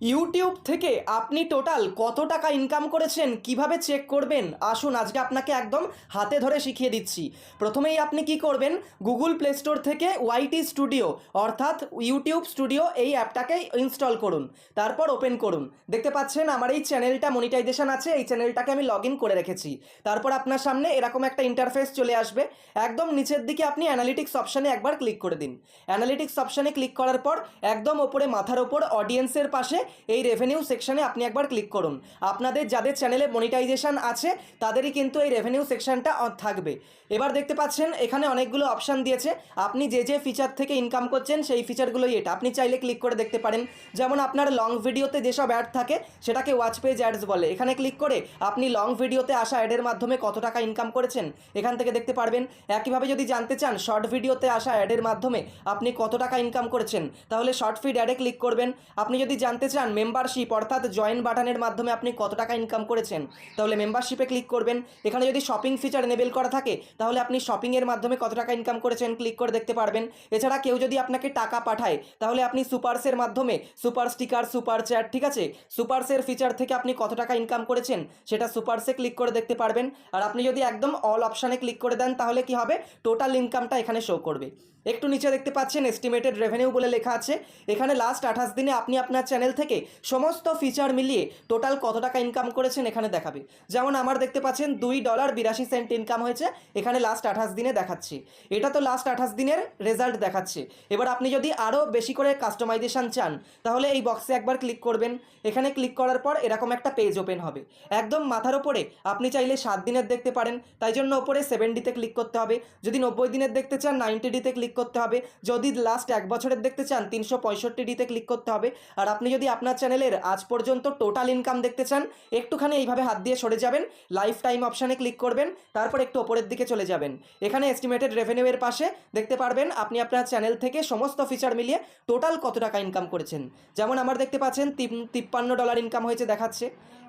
YouTube থেকে আপনি total কত টাকা ইনকাম করেছেন? কীভাবে চেক করবেন? আসুন, আজকে আপনাকে একদম হাতে ধরে শিখিয়ে দিচ্ছি। প্রথমেই আপনি কি করবেন? গুগল প্লে স্টোর থেকে ওয়াইটি স্টুডিও অর্থাৎ ইউটিউব স্টুডিও এই অ্যাপটাকে ইনস্টল করুন। তারপর ওপেন করুন। দেখতে পাচ্ছেন, আমার এই চ্যানেলটা মনিটাইজেশন আছে, এই চ্যানেলটাকে আমি লগ করে রেখেছি। তারপর আপনার সামনে এরকম একটা ইন্টারফেস চলে আসবে। একদম নিচের দিকে আপনি অ্যানালিটিক্স অপশানে একবার ক্লিক করে দিন। অ্যানালিটিক্স অপশানে ক্লিক করার পর একদম ওপরে মাথার ওপর অডিয়েন্সের পাশে এই রেভিনিউ সেকশানে আপনি একবার ক্লিক করুন। আপনাদের যাদের চ্যানেলে মনিটাইজেশন আছে, তাদেরই কিন্তু এই রেভিনিউ সেকশনটা থাকবে। এবার দেখতে পাচ্ছেন, এখানে অনেকগুলো অপশান দিয়েছে। আপনি যে যে ফিচার থেকে ইনকাম করছেন, সেই ফিচারগুলোই এটা। আপনি চাইলে ক্লিক করে দেখতে পারেন। যেমন আপনার লং ভিডিওতে যেসব অ্যাড থাকে, সেটাকে ওয়াচ পেজ অ্যাডস বলে। এখানে ক্লিক করে আপনি লং ভিডিওতে আসা অ্যাডের মাধ্যমে কত টাকা ইনকাম করেছেন, এখান থেকে দেখতে পারবেন। একইভাবে যদি জানতে চান শর্ট ভিডিওতে আসা অ্যাডের মাধ্যমে আপনি কত টাকা ইনকাম করেছেন, তাহলে শর্ট ফিড অ্যাডে ক্লিক করবেন। আপনি যদি জানতে চান মেম্বারশিপ অর্থাৎ জয়েন বাটনের মাধ্যমে আপনি কত টাকা ইনকাম করেছেন? তাহলে মেম্বারশিপে ক্লিক করবেন। এখানে যদি শপিং ফিচার এনেবেল করা থাকে, তাহলে আপনি শপিংয়ের মাধ্যমে কত টাকা ইনকাম করেছেন ক্লিক করে দেখতে পারবেন। এছাড়া কেউ যদি আপনাকে টাকা পাঠায়, তাহলে আপনি সুপারসের মাধ্যমে সুপার স্টিকার সুপার চ্যাট ঠিক আছে? সুপারসের ফিচার থেকে আপনি কত টাকা ইনকাম করেছেন, সেটা সুপারসে ক্লিক করে দেখতে পারবেন। আর আপনি যদি একদম অল অপশানে ক্লিক করে দেন, তাহলে কি হবে? টোটাল ইনকামটা এখানে শো করবে। একটু নিচে দেখতে পাচ্ছেন এস্টিমেটেড রেভিনিউ বলে লেখা আছে। এখানে লাস্ট আঠাশ দিনে আপনি আপনার চ্যানেল থেকে সমস্ত ফিচার মিলিয়ে টোটাল কত টাকা ইনকাম করেছেন এখানে দেখাবে। যেমন আমার দেখতে পাচ্ছেন দুই ডলার বিরাশি সেন্ট ইনকাম হয়েছে, এখানে লাস্ট আঠাশ দিনে দেখাচ্ছে। এটা তো লাস্ট আঠাশ দিনের রেজাল্ট দেখাচ্ছে। এবার আপনি যদি আরও বেশি করে কাস্টমাইজেশন চান, তাহলে এই বক্সে একবার ক্লিক করবেন। এখানে ক্লিক করার পর এরকম একটা পেজ ওপেন হবে। একদম মাথার ওপরে আপনি চাইলে সাত দিনের দেখতে পারেন, তাই জন্য ওপরে সেভেন ডিতে ক্লিক করতে হবে। যদি নব্বই দিনের দেখতে চান নাইনটি ডিতে ক্লিক করতে হবে। যদি লাস্ট এক বছরের দেখতে চান, তিনশো পঁয়ষট্টি ডিতে ক্লিক করতে হবে। আর আপনি যদি আপনার চ্যানেলের আজ পর্যন্ত টোটাল ইনকাম দেখতে চান, একটুখানি এইভাবে হাত দিয়ে সরে যাবেন লাইফ টাইম অপশানে ক্লিক করবেন, তারপর একটু ওপরের দিকে চলে যাবেন। এখানে এস্টিমেটেড রেভিনিউয়ের পাশে দেখতে পারবেন, আপনি আপনার চ্যানেল থেকে সমস্ত ফিচার মিলিয়ে টোটাল কত টাকা ইনকাম করেছেন। যেমন আমার দেখতে পাচ্ছেন তিপ্পান্ন ডলার ইনকাম হয়েছে দেখাচ্ছে।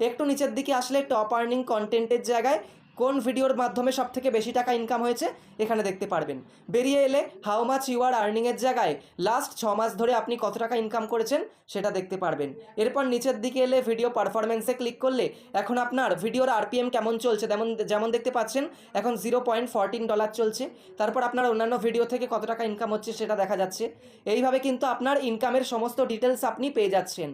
একটু নিচের দিকে আসলে টপ আর্নিং কন্টেন্টের জায়গায় কোন ভিডিওর মাধ্যমে সব থেকে বেশি টাকা ইনকাম হয়েছে এখানে দেখতে পারবেন। বেরিয়ে এলে হাউ মাচ ইউ আর আর্নিংয়ের জায়গায় লাস্ট ছ মাস ধরে আপনি কত টাকা ইনকাম করেছেন সেটা দেখতে পারবেন। এরপর নিচের দিকে এলে ভিডিও পারফরমেন্সে ক্লিক করলে এখন আপনার ভিডিওর আরপিএম কেমন চলছে? যেমন যেমন দেখতে পাচ্ছেন, এখন জিরো পয়েন্ট ফরটিন ডলার চলছে। তারপর আপনার অন্যান্য ভিডিও থেকে কত টাকা ইনকাম হচ্ছে সেটা দেখা যাচ্ছে। এইভাবে কিন্তু আপনার ইনকামের সমস্ত ডিটেলস আপনি পেয়ে যাচ্ছেন।